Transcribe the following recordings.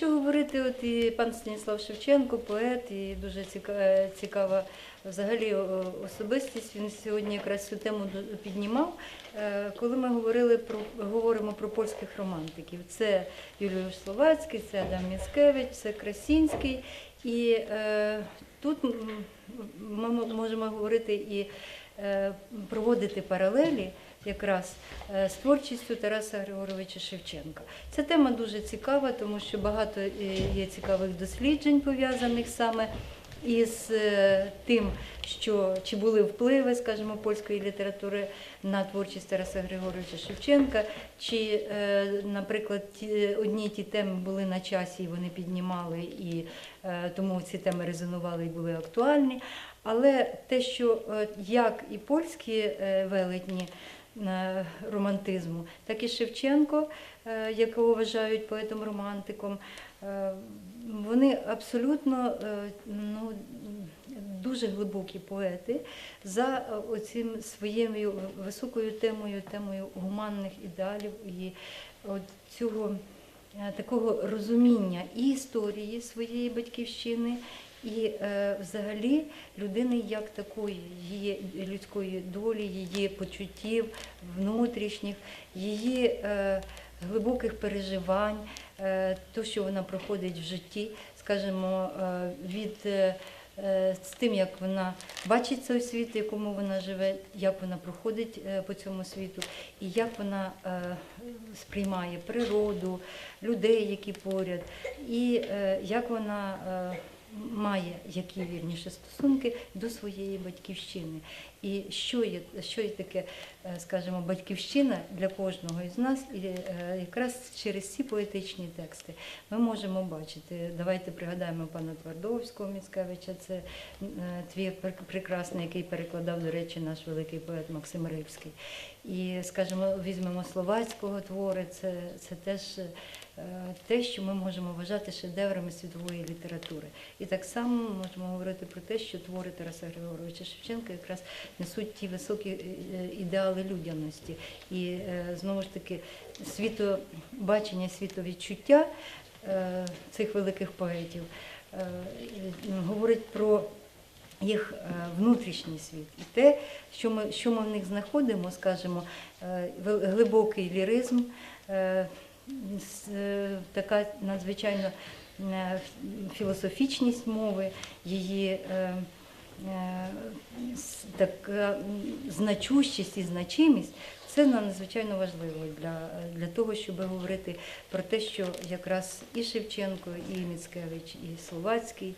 Якщо говорити, от і пан Станіслав Шевченко, поет, і дуже ціка- цікава взагалі особистість. Він сьогодні якраз цю тему піднімав. Е, Коли ми говорили про говоримо про польських романтиків, це Юліуш Словацький, це Адам Міцкевич, це Красінський. І е, тут ми можемо говорити і е, проводити паралелі якраз е, з творчістю Тараса Григоровича Шевченка. Ця тема дуже цікава, тому що багато е, є цікавих досліджень пов'язаних саме із е, тим, що чи були впливи, скажімо, польської літератури на творчість Тараса Григоровича Шевченка, чи, е, наприклад, одні ті теми були на часі, і вони піднімали, і е, тому ці теми резонували і були актуальні. Але те, що як і польські велетні романтизму, так і Шевченко, е, якого вважають поетом-романтиком, е, вони абсолютно е, ну, дуже глибокі поети за е, оцим своєю високою темою, темою гуманних ідеалів і цього е, такого розуміння і історії своєї батьківщини, і е, взагалі людини як такої, її людської долі, її почуттів внутрішніх, її е, глибоких переживань, е, то, що вона проходить в житті, скажімо, від з тим, як вона бачить цей світ, в якому вона живе, як вона проходить по цьому світу, і як вона сприймає природу, людей, які поряд, і як вона має які вірніше стосунки до своєї батьківщини. І що є, що є таке, е, скажімо, батьківщина для кожного із нас, і е, якраз через ці поетичні тексти ми можемо бачити. Давайте пригадаємо пана Твардовського Міцкевича, це е, твір прекрасний, який перекладав, до речі, наш великий поет Максим Рибський. І, скажімо, візьмемо словацького твори, це, це теж те, що ми можемо вважати шедеврами світової літератури. І так само можемо говорити про те, що твори Тараса Григоровича Шевченка якраз несуть ті високі е, ідеали людяності. І е, знову ж таки світобачення, світовідчуття е, цих великих поетів говорить про їх внутрішній світ і те, що ми, що ми в них знаходимо, скажімо, глибокий ліризм, така надзвичайно філософічність мови, її така значущість і значимість. Це надзвичайно важливо для, для того, щоб говорити про те, що якраз і Шевченко, і Міцкевич, і Словацький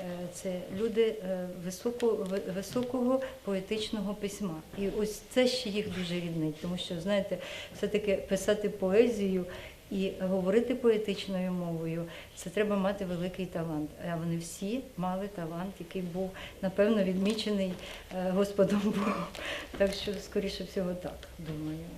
е, це люди е, високо, високого поетичного письма. І ось це ще їх дуже ріднить, тому що, знаєте, все-таки писати поезію і говорити поетичною мовою це треба мати великий талант. А вони всі мали талант, який був напевно відмічений е, Господом Богом. Так що, скоріше всього, так думаю.